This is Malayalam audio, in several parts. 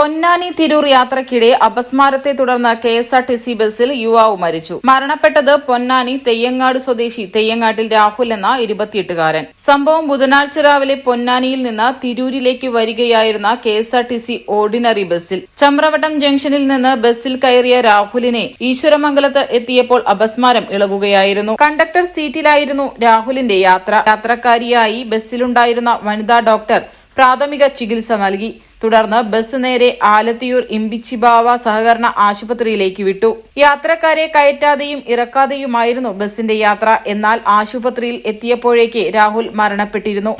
Ponnani Tirur യാത്രക്കിടെ അപസ്മാരത്തെ തുടർന്ന് K S R T C ബസ്സിൽ യുവാവ് മരിച്ചു. മരണപ്പെട്ടത് പൊന്നാനി തെയ്യങ്ങാട് സ്വദേശി തെയ്യങ്ങാട്ടിൽ രാഹുൽ എന്ന ഇരുപത്തിയെട്ടുകാരൻ. സംഭവം ബുധനാഴ്ച രാവിലെ പൊന്നാനിയിൽ നിന്ന് തിരൂരിലേക്ക് വരികയായിരുന്ന K S R T C ordinary ബസ്സിൽ. ചമ്രവട്ടം ജംഗ്ഷനിൽ നിന്ന് ബസ്സിൽ കയറിയ രാഹുലിനെ ഈശ്വരമംഗലത്ത് എത്തിയപ്പോൾ അപസ്മാരം ഇളകുകയായിരുന്നു. കണ്ടക്ടർ സീറ്റിലായിരുന്നു രാഹുലിന്റെ യാത്ര. യാത്രക്കാരിയായി ബസ്സിലുണ്ടായിരുന്ന വനിതാ ഡോക്ടർ പ്രാഥമിക ചികിത്സ നൽകി. തുടർന്ന് ബസ് നേരെ ആലത്തിയൂർ ഇമ്പിച്ചിബാവ സഹകരണ ആശുപത്രിയിലേക്ക് വിട്ടു. യാത്രക്കാരെ കയറ്റാതെയും ഇറക്കാതെയുമായിരുന്നു ബസിന്റെ യാത്ര. എന്നാൽ ആശുപത്രിയിൽ എത്തിയപ്പോഴേക്ക് രാഹുൽ മരണപ്പെട്ടിരുന്നു.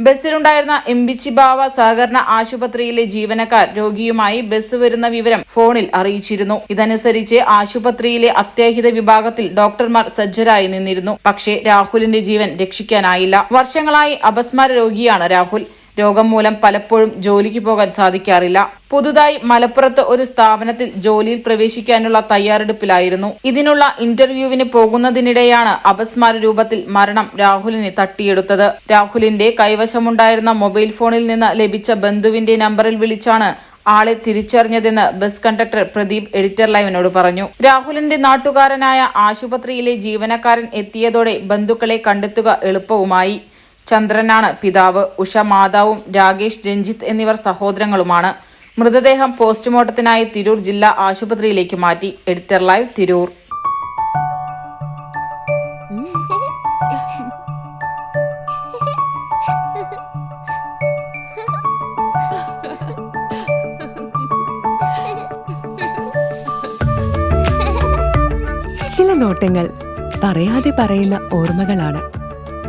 ബസ്സിലുണ്ടായിരുന്ന എംബിച്ചിബാവ സഹകരണ ആശുപത്രിയിലെ ജീവനക്കാർ രോഗിയുമായി ബസ് വരുന്ന വിവരം ഫോണിൽ അറിയിച്ചിരുന്നു. ഇതനുസരിച്ച് ആശുപത്രിയിലെ അത്യാഹിത വിഭാഗത്തിൽ ഡോക്ടർമാർ സജ്ജരായി നിന്നിരുന്നു. പക്ഷേ രാഹുലിന്റെ ജീവൻ രക്ഷിക്കാനായില്ല. വർഷങ്ങളായി അപസ്മാര രോഗിയാണ് രാഹുൽ. രോഗം മൂലം പലപ്പോഴും ജോലിക്ക് പോകാൻ സാധിക്കാറില്ല. പുതുതായി മലപ്പുറത്ത് ഒരു സ്ഥാപനത്തിൽ ജോലിയിൽ പ്രവേശിക്കാനുള്ള തയ്യാറെടുപ്പിലായിരുന്നു. ഇതിനുള്ള ഇന്റർവ്യൂവിന് പോകുന്നതിനിടെയാണ് അപസ്മാര രൂപത്തിൽ മരണം രാഹുലിനെ തട്ടിയെടുത്തത്. രാഹുലിന്റെ കൈവശമുണ്ടായിരുന്ന മൊബൈൽ ഫോണിൽ നിന്ന് ലഭിച്ച ബന്ധുവിന്റെ നമ്പറിൽ വിളിച്ചാണ് ആളെ തിരിച്ചറിഞ്ഞതെന്ന് ബസ് കണ്ടക്ടർ പ്രദീപ് എഡിറ്റർ ലൈവിനോട് പറഞ്ഞു. രാഹുലിന്റെ നാട്ടുകാരനായ ആശുപത്രിയിലെ ജീവനക്കാരൻ എത്തിയതോടെ ബന്ധുക്കളെ കണ്ടെത്തുക എളുപ്പവുമായി. ചന്ദ്രനാണ് പിതാവ്. ഉഷ മാതാവും രാകേഷ് രഞ്ജിത്ത് എന്നിവർ സഹോദരങ്ങളുമാണ്. മൃതദേഹം പോസ്റ്റ്മോർട്ടത്തിനായി തിരൂർ ജില്ലാ ആശുപത്രിയിലേക്ക് മാറ്റി. Editor live Tirur. ചില നോട്ടങ്ങൾ പറയാതെ പറയുന്ന ഓർമ്മകളാണ്.